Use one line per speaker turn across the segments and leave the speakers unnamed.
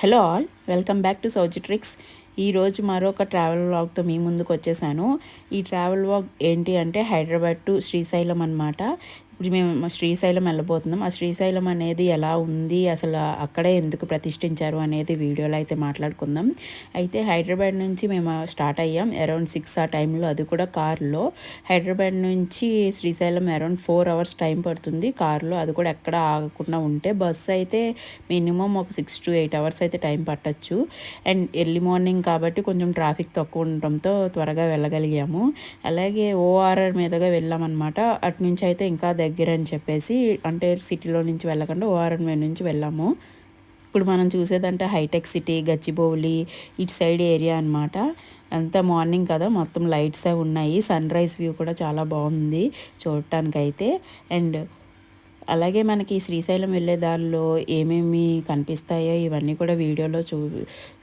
Hello all welcome back to Souji tricks. ఈరోజు మరొక travel వ్లాగ్తో మీ ముందుకు వచ్చేసాను. ఈ ట్రావెల్ వ్లాగ్ ఏంటి అంటే హైదరాబాద్ టు శ్రీశైలం అనమాట ఇప్పుడు మేము శ్రీశైలం వెళ్ళబోతున్నాం. ఆ శ్రీశైలం అనేది ఎలా ఉంది? అసలు అక్కడే ఎందుకు ప్రతిష్ఠించారు అనేది వీడియోలో అయితే మాట్లాడుకుందాం. అయితే హైదరాబాద్ నుంచి మేము స్టార్ట్ అయ్యాం అరౌండ్ సిక్స్ ఆ టైంలో. అది కూడా కార్లో. హైదరాబాద్ నుంచి Srisailam around four hours time పడుతుంది కార్లో. అది కూడా ఎక్కడ ఆగకుండా ఉంటే బస్సు అయితే మినిమం ఒక సిక్స్ టు ఎయిట్ అవర్స్ అయితే టైం పట్టచ్చు. అండ్ ఎర్లీ మార్నింగ్ కాబట్టి కొంచెం ట్రాఫిక్ తక్కువ ఉండటంతో త్వరగా వెళ్ళగలిగాము. అలాగే ఓఆర్ఆర్ మీదుగా వెళ్ళామన్నమాట. అటు నుంచి అయితే ఇంకా దగ్గర అని చెప్పేసి అంటే సిటీలో నుంచి వెళ్ళకుండా ఓఆర్ఎన్వే నుంచి వెళ్ళాము. ఇప్పుడు మనం చూసేదంటే హైటెక్ సిటీ గచ్చిబౌలి ఇటు సైడ్ ఏరియా అనమాట అంతా మార్నింగ్ కదా మొత్తం లైట్స్ అవి ఉన్నాయి. సన్ రైజ్ వ్యూ కూడా చాలా బాగుంది చూడటానికైతే. అండ్ అలాగే మనకి శ్రీశైలం వెళ్ళే దారిలో ఏమేమి కనిపిస్తాయో ఇవన్నీ కూడా వీడియోలో చూ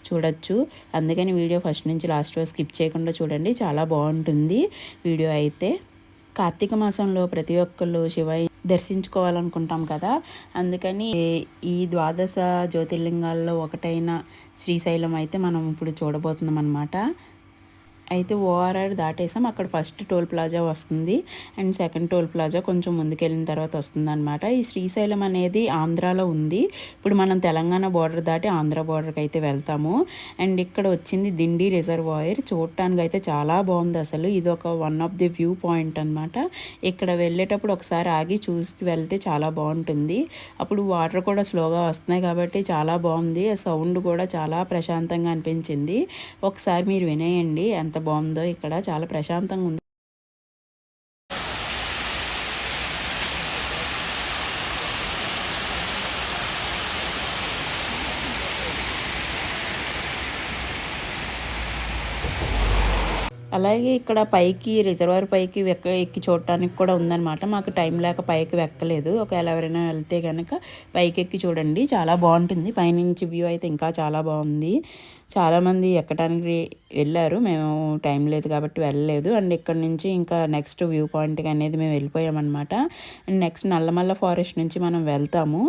చూడొచ్చు. అందుకని వీడియో ఫస్ట్ నుంచి లాస్ట్ వరకు స్కిప్ చేయకుండా చూడండి. చాలా బాగుంటుంది వీడియో అయితే. కార్తీక మాసంలో ప్రతి ఒక్కళ్ళు శివయ్య దర్శించుకోవాలనుకుంటాం కదా. అందుకని ఈ ద్వాదశ జ్యోతిర్లింగాల్లో ఒకటైన శ్రీశైలం అయితే మనం ఇప్పుడు చూడబోతున్నాం అనమాట అయితే ఓఆర్ఆర్ దాటేసాం. అక్కడ ఫస్ట్ టోల్ ప్లాజా వస్తుంది. అండ్ సెకండ్ టోల్ ప్లాజా కొంచెం ముందుకెళ్ళిన తర్వాత వస్తుంది అనమాట ఈ శ్రీశైలం అనేది ఆంధ్రాలో ఉంది. ఇప్పుడు మనం తెలంగాణ బార్డర్ దాటి ఆంధ్ర బార్డర్కి అయితే వెళ్తాము. అండ్ ఇక్కడ వచ్చింది దిండి రిజర్వాయర్. చూడటానికి అయితే చాలా బాగుంది అసలు. ఇది ఒక one of the view point అనమాట ఇక్కడ వెళ్ళేటప్పుడు ఒకసారి ఆగి చూసి వెళ్తే చాలా బాగుంటుంది. అప్పుడు వాటర్ కూడా స్లోగా వస్తున్నాయి కాబట్టి చాలా బాగుంది. సౌండ్ కూడా చాలా ప్రశాంతంగా అనిపించింది. ఒకసారి మీరు వినేయండి. ఎంత ఎంత బాగుందో ఇక్కడ చాలా ప్రశాంతంగా ఉంది. అలాగే ఇక్కడ పైకి రిజర్వర్ పైకి ఎక్క ఎక్కి చూడటానికి కూడా ఉందన్నమాట. మాకు టైం లేక పైకి ఎక్కలేదు ఒకవేళ ఎవరైనా వెళ్తే కనుక పైకి ఎక్కి చూడండి. చాలా బాగుంటుంది. పైనుంచి వ్యూ అయితే ఇంకా చాలా బాగుంది. చాలామంది ఎక్కడానికి వెళ్ళారు. మేము టైం లేదు కాబట్టి వెళ్ళలేదు. అండ్ ఇక్కడ నుంచి ఇంకా నెక్స్ట్ వ్యూ పాయింట్కి అనేది మేము వెళ్ళిపోయామన్నమాట. అండ్ నెక్స్ట్ నల్లమల్ల ఫారెస్ట్ నుంచి మనం వెళ్తాము.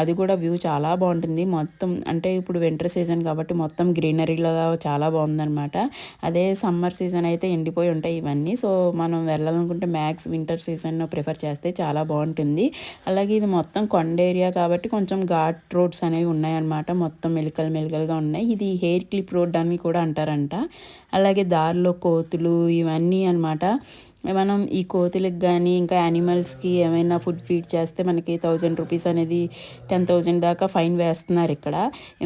అది కూడా వ్యూ చాలా బాగుంటుంది. మొత్తం అంటే ఇప్పుడు వింటర్ సీజన్ కాబట్టి మొత్తం గ్రీనరీలో చాలా బాగుందన్నమాట. అదే సమ్మర్ సీజన్ అయితే ఎండిపోయి ఉంటాయి ఇవన్నీ. సో మనం వెళ్ళాలనుకుంటే మ్యాక్స్ వింటర్ సీజన్ ప్రిఫర్ చేస్తే చాలా బాగుంటుంది. అలాగే ఇది మొత్తం కొండ ఏరియా కాబట్టి కొంచెం ఘాట్ రోడ్స్ అనేవి ఉన్నాయన్నమాట. మొత్తం మెలికలు మెలికలుగా ఉన్నాయి. ఇది హెయిర్ క్లిప్ రోడ్ అని కూడా అంటారంట. అలాగే దారిలో కోతులు ఇవన్నీ అనమాట మనం ఈ కోతులకు కానీ ఇంకా యానిమల్స్కి ఏమైనా ఫుడ్ ఫీడ్ చేస్తే మనకి థౌజండ్ రూపీస్ అనేది టెన్ థౌజండ్ దాకా ఫైన్ వేస్తున్నారు ఇక్కడ.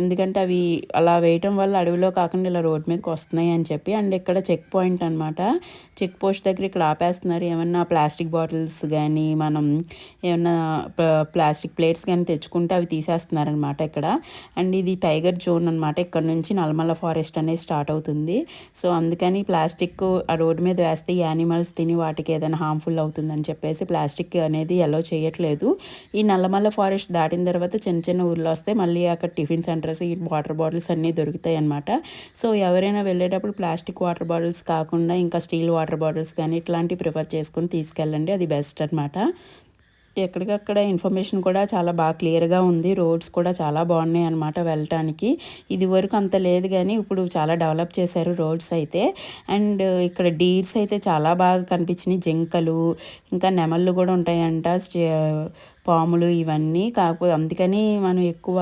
ఎందుకంటే అవి అలా వేయటం వల్ల అడవిలో కాకుండా ఇలా రోడ్ మీదకి వస్తున్నాయి అని చెప్పి అండ్ ఇక్కడ చెక్ పాయింట్ అనమాట చెక్ పోస్ట్ దగ్గర ఇక్కడ ఆపేస్తున్నారు. ఏమన్నా ప్లాస్టిక్ బాటిల్స్ కానీ మనం ఏమన్నా ప్లాస్టిక్ ప్లేట్స్ కానీ తెచ్చుకుంటే అవి తీసేస్తున్నారనమాట ఇక్కడ. అండ్ ఇది టైగర్ జోన్ అనమాట ఇక్కడ నుంచి నల్మల ఫారెస్ట్ అనేది స్టార్ట్ అవుతుంది. సో అందుకని ప్లాస్టిక్ ఆ రోడ్డు మీద వేస్తే ఈ యానిమల్స్ తిని వాటికి ఏదైనా హార్మ్ఫుల్ అవుతుందని చెప్పేసి ప్లాస్టిక్ అనేది ఎలో చేయట్లేదు. ఈ నల్లమల్ల ఫారెస్ట్ దాటిన తర్వాత చిన్న చిన్న ఊర్లో వస్తే మళ్ళీ అక్కడ టిఫిన్ సెంటర్స్ ఈ వాటర్ బాటిల్స్ అన్నీ దొరుకుతాయి అనమాట సో ఎవరైనా వెళ్ళేటప్పుడు ప్లాస్టిక్ వాటర్ బాటిల్స్ కాకుండా ఇంకా స్టీల్ వాటర్ బాటిల్స్ కానీ ఇట్లాంటివి ప్రిఫర్ చేసుకుని తీసుకెళ్ళండి. అది బెస్ట్ అనమాట ఎక్కడికక్కడ ఇన్ఫర్మేషన్ కూడా చాలా బాగా క్లియర్గా ఉంది. రోడ్స్ కూడా చాలా బాగున్నాయి అనమాట వెళ్ళటానికి. ఇది వరకు అంత లేదు కానీ ఇప్పుడు చాలా డెవలప్ చేశారు రోడ్స్ అయితే. అండ్ ఇక్కడ డీర్స్ అయితే చాలా బాగా కనిపించినాయి. జింకలు ఇంకా నెమళ్ళు కూడా ఉంటాయంట. పాములు ఇవన్నీ. కాకపోతే అందుకని మనం ఎక్కువ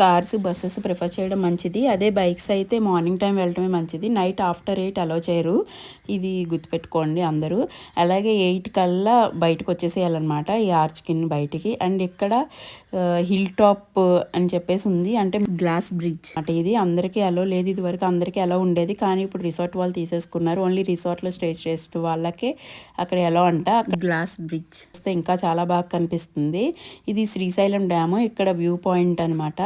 కార్స్ బస్సెస్ ప్రిఫర్ చేయడం మంచిది. అదే బైక్స్ అయితే మార్నింగ్ టైం వెళ్ళడమే మంచిది. నైట్ ఆఫ్టర్ ఎయిట్ అలో చేయరు. ఇది గుర్తుపెట్టుకోండి అందరూ. అలాగే ఎయిట్ కల్లా బయటకు వచ్చేసేయాలన్నమాట ఈ ఆర్చ్ కింద బయటికి. అండ్ ఇక్కడ హిల్ టాప్ అని చెప్పేసి ఉంది. అంటే గ్లాస్ బ్రిడ్జ్ అంటే ఇది. అందరికీ అలో లేదు ఇది వరకు అందరికీ అలో ఉండేది. కానీ ఇప్పుడు రిసార్ట్ వాళ్ళు తీసేసుకున్నారు. ఓన్లీ రిసార్ట్లో స్టే చేసిన వాళ్ళకే అక్కడ ఎలా అంట. Glass bridge. వస్తే ఇంకా చాలా బాగా కనిపిస్తుంది. ఇది శ్రీశైలం డ్యాము. ఇక్కడ వ్యూ పాయింట్ అనమాట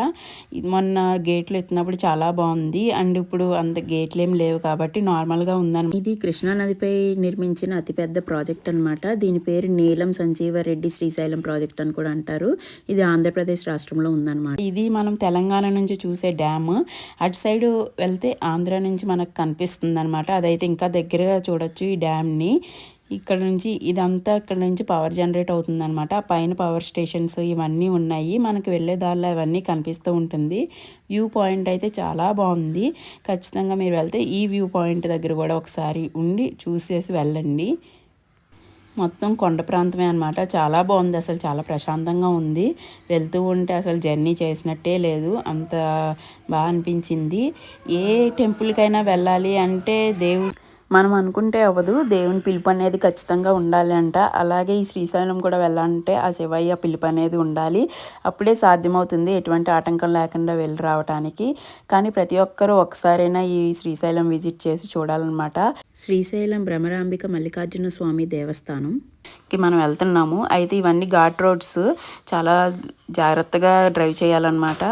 మొన్న గేట్లు ఎత్తినప్పుడు చాలా బాగుంది. అండ్ ఇప్పుడు అంత గేట్లు ఏం లేవు కాబట్టి నార్మల్గా ఉందని ఇది కృష్ణా నదిపై నిర్మించిన అతిపెద్ద ప్రాజెక్ట్ అనమాట దీని పేరు నీలం సంజీవరెడ్డి శ్రీశైలం ప్రాజెక్ట్ అని కూడా అంటారు. ఇది ఆంధ్రప్రదేశ్ రాష్ట్రంలో ఉందన్నమాట. ఇది మనం తెలంగాణ నుంచి చూసే డ్యామ్. అటు సైడ్ వెళ్తే ఆంధ్ర నుంచి మనకు కనిపిస్తుంది అనమాట అదైతే ఇంకా దగ్గరగా చూడొచ్చు ఈ డ్యామ్ని. ఇక్కడ నుంచి ఇదంతా ఇక్కడ నుంచి పవర్ జనరేట్ అవుతుందనమాట పైన పవర్ స్టేషన్స్ ఇవన్నీ ఉన్నాయి. మనకి వెళ్ళే దారిలో అవన్నీ కనిపిస్తూ ఉంటుంది. వ్యూ పాయింట్ అయితే చాలా బాగుంది. ఖచ్చితంగా మీరు వెళ్తే ఈ వ్యూ పాయింట్ దగ్గర కూడా ఒకసారి ఉండి చూసేసి వెళ్ళండి. మొత్తం కొండ ప్రాంతమే అనమాట చాలా బాగుంది. అసలు చాలా ప్రశాంతంగా ఉంది. వెళ్తూ ఉంటే అసలు జర్నీ చేసినట్టే లేదు. అంత బాగా అనిపించింది. ఏ టెంపుల్కైనా వెళ్ళాలి అంటే దేవుడు మనం అనుకుంటే అవ్వదు. దేవుని పిలుపు అనేది ఖచ్చితంగా ఉండాలి అంట అలాగే ఈ శ్రీశైలం కూడా వెళ్ళాలంటే ఆ శివయ్య పిలుపు అనేది ఉండాలి. అప్పుడే సాధ్యమవుతుంది ఎటువంటి ఆటంకం లేకుండా వెళ్ళి రావడానికి కానీ ప్రతి ఒక్కరూ ఒకసారైనా ఈ శ్రీశైలం విజిట్ చేసి చూడాలన్నమాట. శ్రీశైలం భ్రమరాంబిక మల్లికార్జున స్వామి దేవస్థానంకి మనం వెళ్తున్నాము. అయితే ఇవన్నీ ఘాట్ రోడ్స్. చాలా జాగ్రత్తగా డ్రైవ్ చేయాలన్నమాట.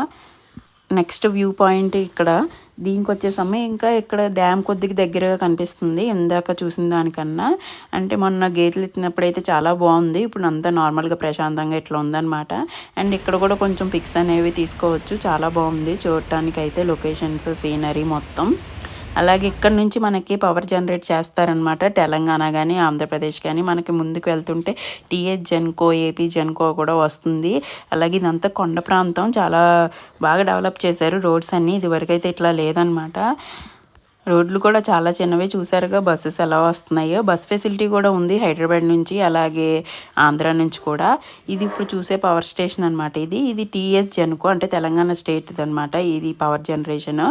నెక్స్ట్ వ్యూ పాయింట్ ఇక్కడ. దీనికి వచ్చేసమ్మ ఇంకా ఇక్కడ డ్యామ్ కొద్దిగా దగ్గరగా కనిపిస్తుంది ఇందాక చూసిన దానికన్నా. అంటే మొన్న గేట్లు ఎత్తినప్పుడు అయితే చాలా బాగుంది ఇప్పుడు అంతా నార్మల్గా ప్రశాంతంగా ఇట్లా ఉందన్నమాట. అండ్ ఇక్కడ కూడా కొంచెం పిక్స్ అనేవి తీసుకోవచ్చు చాలా బాగుంది. చూడటానికి అయితే లొకేషన్స్ సీనరీ మొత్తం. అలాగే ఇక్కడ నుంచి మనకి పవర్ జనరేట్ చేస్తారనమాట తెలంగాణ కానీ ఆంధ్రప్రదేశ్ కానీ మనకి ముందుకు వెళ్తుంటే టీఎస్ జెన్కో ఏపీ జెన్కో కూడా వస్తుంది. అలాగే ఇదంతా కొండ ప్రాంతం చాలా బాగా డెవలప్ చేశారు. రోడ్స్ అన్నీ ఇదివరకైతే ఇట్లా లేదనమాట రోడ్లు కూడా చాలా చిన్నవి చూసారుగా బస్సెస్ ఎలా వస్తున్నాయో. బస్ ఫెసిలిటీ కూడా ఉంది హైదరాబాద్ నుంచి అలాగే ఆంధ్ర నుంచి కూడా. ఇది ఇప్పుడు చూసే పవర్ స్టేషన్ అనమాట ఇది. ఇది టీఎస్ జనుకో అంటే తెలంగాణ స్టేట్ అనమాట ఇది పవర్ జనరేషన్.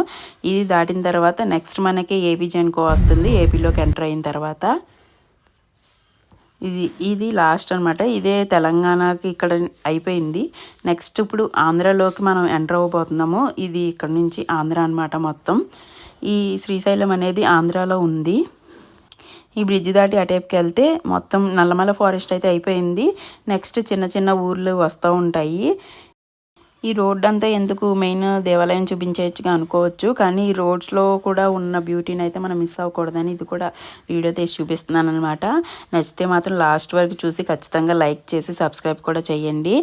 ఇది దాటిన తర్వాత నెక్స్ట్ మనకి ఏపీ జెన్కో వస్తుంది. ఏపీలోకి ఎంటర్ అయిన తర్వాత. ఇది ఇది లాస్ట్ అనమాట ఇదే తెలంగాణకి ఇక్కడ అయిపోయింది. నెక్స్ట్ ఇప్పుడు ఆంధ్రాలోకి మనం ఎంటర్ అవ్వబోతున్నాము. ఇది ఇక్కడ నుంచి ఆంధ్ర అనమాట మొత్తం. ఈ శ్రీశైలం అనేది ఆంధ్రాలో ఉంది. ఈ బ్రిడ్జ్ దాటి అటేపుకి వెళ్తే మొత్తం నల్లమల ఫారెస్ట్ అయితే అయిపోయింది. నెక్స్ట్ చిన్న చిన్న ఊర్లు వస్తూ ఉంటాయి. ఈ రోడ్ అంతా ఎందుకు మెయిన్ దేవాలయం చూపించేయచ్చుగా అనుకోవచ్చు. కానీ ఈ రోడ్స్లో కూడా ఉన్న బ్యూటీని అయితే మనం మిస్ అవ్వకూడదని ఇది కూడా వీడియో తీసి చూపిస్తున్నాను అనమాట నచ్చితే మాత్రం లాస్ట్ వరకు చూసి ఖచ్చితంగా లైక్ చేసి సబ్స్క్రైబ్ కూడా చేయండి.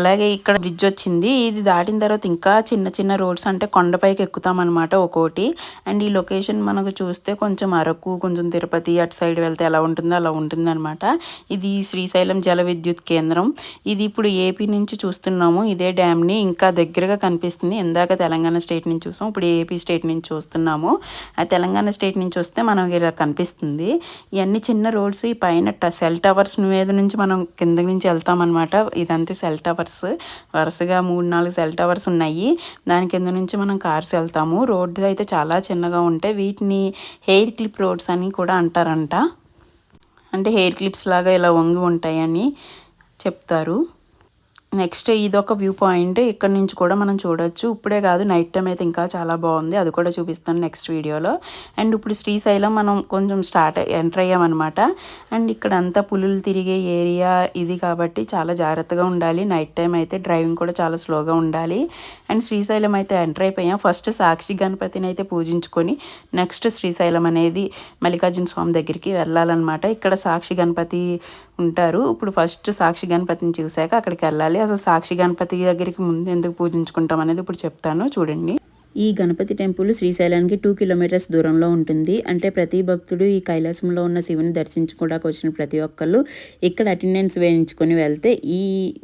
అలాగే ఇక్కడ బ్రిడ్జ్ వచ్చింది. ఇది దాటిన తర్వాత ఇంకా చిన్న చిన్న రోడ్స్ అంటే కొండపైకి ఎక్కుతాం అనమాట ఒక్కోటి. అండ్ ఈ లొకేషన్ మనకు చూస్తే కొంచెం అరకు కొంచెం తిరుపతి అటు సైడ్ వెళ్తే ఎలా ఉంటుందో అలా ఉంటుందన్నమాట. ఇది శ్రీశైలం జల విద్యుత్ కేంద్రం. ఇది ఇప్పుడు ఏపీ నుంచి చూస్తున్నాము. ఇదే డ్యామ్ని ఇంకా దగ్గరగా కనిపిస్తుంది. ఇందాక తెలంగాణ స్టేట్ నుంచి చూసాం. ఇప్పుడు ఏపీ స్టేట్ నుంచి చూస్తున్నాము. ఆ తెలంగాణ స్టేట్ నుంచి వస్తే మనం ఇలా కనిపిస్తుంది. ఇవన్నీ చిన్న రోడ్స్ ఈ పైన సెల్ టవర్స్ మీద నుంచి మనం కింద నుంచి వెళ్తామన్నమాట. ఇదంతా సెల్ టవర్స్. వరుసగా మూడు నాలుగు సెల్ టవర్స్ ఉన్నాయి. దాని కింద నుంచి మనం కార్స్ వెళ్తాము. రోడ్డు అయితే చాలా చిన్నగా ఉంటాయి. వీటిని హెయిర్ క్లిప్ రోడ్స్ అని కూడా అంటారంట. అంటే హెయిర్ క్లిప్స్ లాగా ఇలా వంగి ఉంటాయని చెప్తారు. నెక్స్ట్ ఇదొక వ్యూ పాయింట్. ఇక్కడ నుంచి కూడా మనం చూడొచ్చు. ఇప్పుడే కాదు నైట్ టైం అయితే ఇంకా చాలా బాగుంది. అది కూడా చూపిస్తాను నెక్స్ట్ వీడియోలో. అండ్ ఇప్పుడు శ్రీశైలం మనం కొంచెం స్టార్ట్ ఎంటర్ అయ్యామన్నమాట. అండ్ ఇక్కడ అంతా పులులు తిరిగే ఏరియా ఇది కాబట్టి చాలా జాగ్రత్తగా ఉండాలి. నైట్ టైం అయితే డ్రైవింగ్ కూడా చాలా స్లోగా ఉండాలి. అండ్ శ్రీశైలం అయితే ఎంటర్ అయిపోయాం. ఫస్ట్ సాక్షి గణపతిని అయితే పూజించుకొని నెక్స్ట్ శ్రీశైలం అనేది మల్లికార్జున స్వామి దగ్గరికి వెళ్ళాలన్నమాట. ఇక్కడ సాక్షి గణపతి ఉంటారు. ఇప్పుడు ఫస్ట్ సాక్షి గణపతిని చూశాక అక్కడికి వెళ్ళాలి. అసలు సాక్షి గణపతి దగ్గరికి ముందు ఎందుకు పూజించుకుంటాం అనేది ఇప్పుడు చెప్తాను. చూడండి. ఈ గణపతి టెంపుల్ శ్రీశైలానికి టూ కిలోమీటర్స్ దూరంలో ఉంటుంది. అంటే ప్రతి భక్తుడు ఈ కైలాసంలో ఉన్న శివుని దర్శించుకోవడానికి వచ్చిన ప్రతి ఒక్కళ్ళు ఇక్కడ అటెండెన్స్ వేయించుకొని వెళ్తే ఈ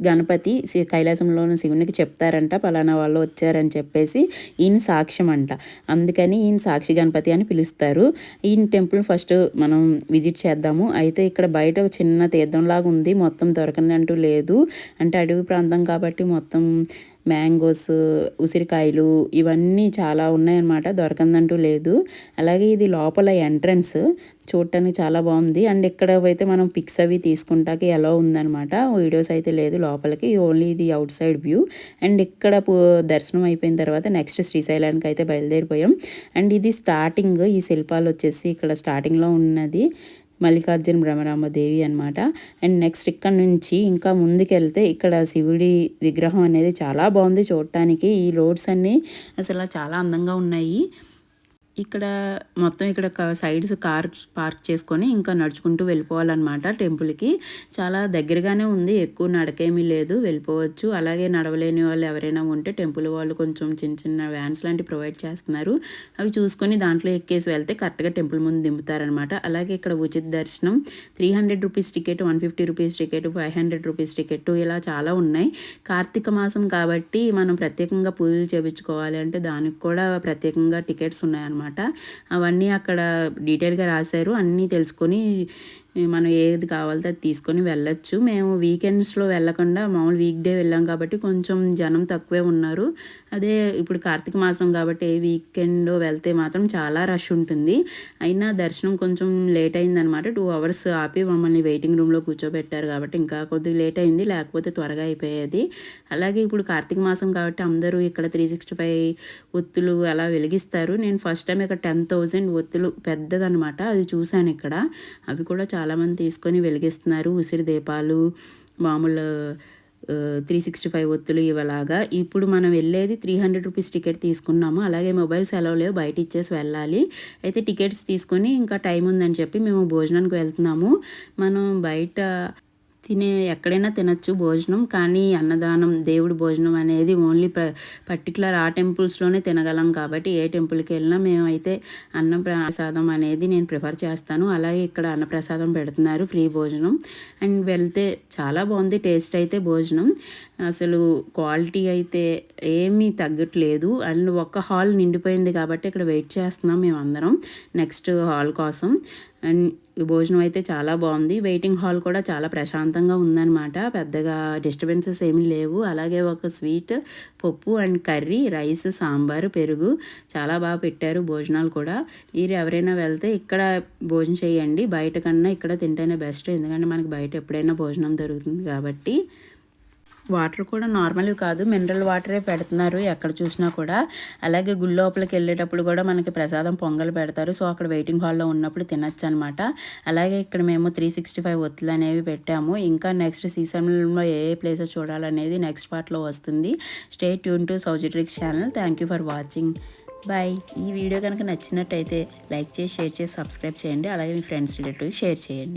గణపతి కైలాసంలో ఉన్న శివునికి చెప్తారంట పలానా వాళ్ళు వచ్చారని చెప్పేసి ఈయన సాక్ష్యం అంట. అందుకని ఈయన సాక్షి గణపతి అని పిలుస్తారు. ఈయన టెంపుల్ ఫస్ట్ మనం విజిట్ చేద్దాము. అయితే ఇక్కడ బయట ఒక చిన్న తీర్థంలాగా ఉంది. మొత్తం దొరకనంటూ లేదు. అంటే అడవి ప్రాంతం కాబట్టి మొత్తం మ్యాంగోస్ ఉసిరికాయలు ఇవన్నీ చాలా ఉన్నాయన్నమాట. దొరకందంటూ లేదు. అలాగే ఇది లోపల ఎంట్రన్స్ చూడటానికి చాలా బాగుంది. అండ్ ఇక్కడ అయితే మనం పిక్స్ అవి తీసుకుంటాకి ఎలా ఉందనమాట వీడియోస్ అయితే లేదు లోపలికి. ఓన్లీ ఇది అవుట్ సైడ్ వ్యూ అండ్ ఇక్కడ దర్శనం అయిపోయిన తర్వాత నెక్స్ట్ శ్రీశైలానికి అయితే బయలుదేరిపోయాం. అండ్ ఇది స్టార్టింగ్ ఈ శిల్పాలు వచ్చేసి ఇక్కడ స్టార్టింగ్లో ఉన్నది. మల్లికార్జున భ్రమరామదేవి అనమాట అండ్ నెక్స్ట్ ఇక్కడ నుంచి ఇంకా ముందుకెళ్తే ఇక్కడ శివుడి విగ్రహం అనేది చాలా బాగుంది చూడటానికి. ఈ రోడ్స్ అన్నీ అసలు చాలా అందంగా ఉన్నాయి. ఇక్కడ మొత్తం ఇక్కడ సైడ్స్ కార్ పార్క్ చేసుకొని ఇంకా నడుచుకుంటూ వెళ్ళిపోవాలన్నమాట టెంపుల్కి. చాలా దగ్గరగానే ఉంది ఎక్కువ నడకేమీ లేదు వెళ్ళిపోవచ్చు. అలాగే నడవలేని వాళ్ళు ఎవరైనా ఉంటే టెంపుల్ వాళ్ళు కొంచెం చిన్న చిన్న వ్యాన్స్ లాంటివి ప్రొవైడ్ చేస్తున్నారు. అవి చూసుకొని దాంట్లో ఎక్కేసి వెళ్తే కరెక్ట్గా టెంపుల్ ముందు దింపుతారనమాట అలాగే ఇక్కడ ఉచిత దర్శనం three hundred rupees ticket one fifty rupees ticket five hundred rupees ticket ఇలా చాలా ఉన్నాయి. కార్తీక మాసం కాబట్టి మనం ప్రత్యేకంగా పూజలు చేయించుకోవాలి అంటే దానికి కూడా ప్రత్యేకంగా టికెట్స్ ఉన్నాయన్నమాట. అవన్నీ అక్కడ డీటెయిల్గా రాశారు. అన్నీ తెలుసుకొని మనం ఏది కావాలో అది తీసుకొని వెళ్ళొచ్చు. మేము వీకెండ్స్లో వెళ్ళకుండా మామూలు వీక్ డే వెళ్ళాం కాబట్టి కొంచెం జనం తక్కువే ఉన్నారు. అదే ఇప్పుడు కార్తీక మాసం కాబట్టి ఏ వీకెండ్ వెళ్తే మాత్రం చాలా రష్ ఉంటుంది. అయినా దర్శనం కొంచెం లేట్ అయిందనమాట. టూ అవర్స్ ఆపి మమ్మల్ని వెయిటింగ్ రూమ్లో కూర్చోబెట్టారు కాబట్టి ఇంకా కొద్దిగా లేట్ అయింది. లేకపోతే త్వరగా అయిపోయేది. అలాగే ఇప్పుడు కార్తీక మాసం కాబట్టి అందరూ ఇక్కడ త్రీ సిక్స్టీ ఫైవ్ ఒత్తులు అలా వెలిగిస్తారు. నేను ఫస్ట్ టైం ఇక్కడ టెన్ థౌజండ్ ఒత్తులు పెద్దదనమాట. అది చూశాను ఇక్కడ. అవి కూడా చాలా చాలామంది తీసుకొని వెలిగిస్తున్నారు. ఉసిరి దీపాలు మామూలు త్రీ సిక్స్టీ ఫైవ్ ఒత్తులు ఇవలాగా ఇప్పుడు మనం వెళ్ళేది త్రీ హండ్రెడ్ రూపీస్ టికెట్ తీసుకున్నాము. అలాగే మొబైల్స్ ఎలా లేవు. బయట ఇచ్చేసి వెళ్ళాలి. అయితే టికెట్స్ తీసుకొని ఇంకా టైం ఉందని చెప్పి మేము భోజనానికి వెళ్తున్నాము. మనం బయట తినే ఎక్కడైనా తినచ్చు భోజనం కానీ అన్నదానం దేవుడి భోజనం అనేది ఓన్లీ ప పర్టికులర్ ఆ టెంపుల్స్లోనే తినగలం కాబట్టి ఏ టెంపుల్కి వెళ్ళినా మేమైతే అన్న ప్రసాదం అనేది నేను ప్రిఫర్ చేస్తాను. అలాగే ఇక్కడ అన్నప్రసాదం పెడుతున్నారు ఫ్రీ భోజనం. అండ్ వెళ్తే చాలా బాగుంది టేస్ట్ అయితే భోజనం. అసలు క్వాలిటీ అయితే ఏమీ తగ్గట్లేదు. అండ్ ఒక్క హాల్ నిండిపోయింది కాబట్టి ఇక్కడ వెయిట్ చేస్తున్నాం మేమందరం నెక్స్ట్ హాల్ కోసం. అండ్ ఈ భోజనం అయితే చాలా బాగుంది. వెయిటింగ్ హాల్ కూడా చాలా ప్రశాంతంగా ఉందన్నమాట. పెద్దగా డిస్టర్బెన్సెస్ ఏమీ లేవు. అలాగే ఒక స్వీట్ పప్పు అండ్ కర్రీ రైస్ సాంబారు పెరుగు చాలా బాగా పెట్టారు భోజనాలు కూడా. మీరు ఎవరైనా వెళ్తే ఇక్కడ భోజనం చేయండి. బయట కన్నా ఇక్కడ తింటేనే బెస్ట్. ఎందుకంటే మనకి బయట ఎప్పుడైనా భోజనం దొరుకుతుంది కాబట్టి. వాటర్ కూడా నార్మల్ కాదు. మినరల్ వాటరే పెడుతున్నారు ఎక్కడ చూసినా కూడా. అలాగే గుడి లోపలికి వెళ్ళేటప్పుడు కూడా మనకి ప్రసాదం పొంగల్ పెడతారు. సో అక్కడ వెయిటింగ్ హాల్లో ఉన్నప్పుడు తినచ్చు అనమాట అలాగే ఇక్కడ మేము త్రీ సిక్స్టీ ఫైవ్ ఒత్తులు అనేవి పెట్టాము. ఇంకా నెక్స్ట్ సీజన్లో ఏ ఏ ప్లేసెస్ చూడాలనేది నెక్స్ట్ పార్ట్లో వస్తుంది. Stay tune to Souji tricks channel. Thank you for watching. Bye. ఈ వీడియో కనుక నచ్చినట్టయితే లైక్ చేసి షేర్ చేసి సబ్స్క్రైబ్ చేయండి. అలాగే మీ ఫ్రెండ్స్ రిలేటివ్ షేర్ చేయండి.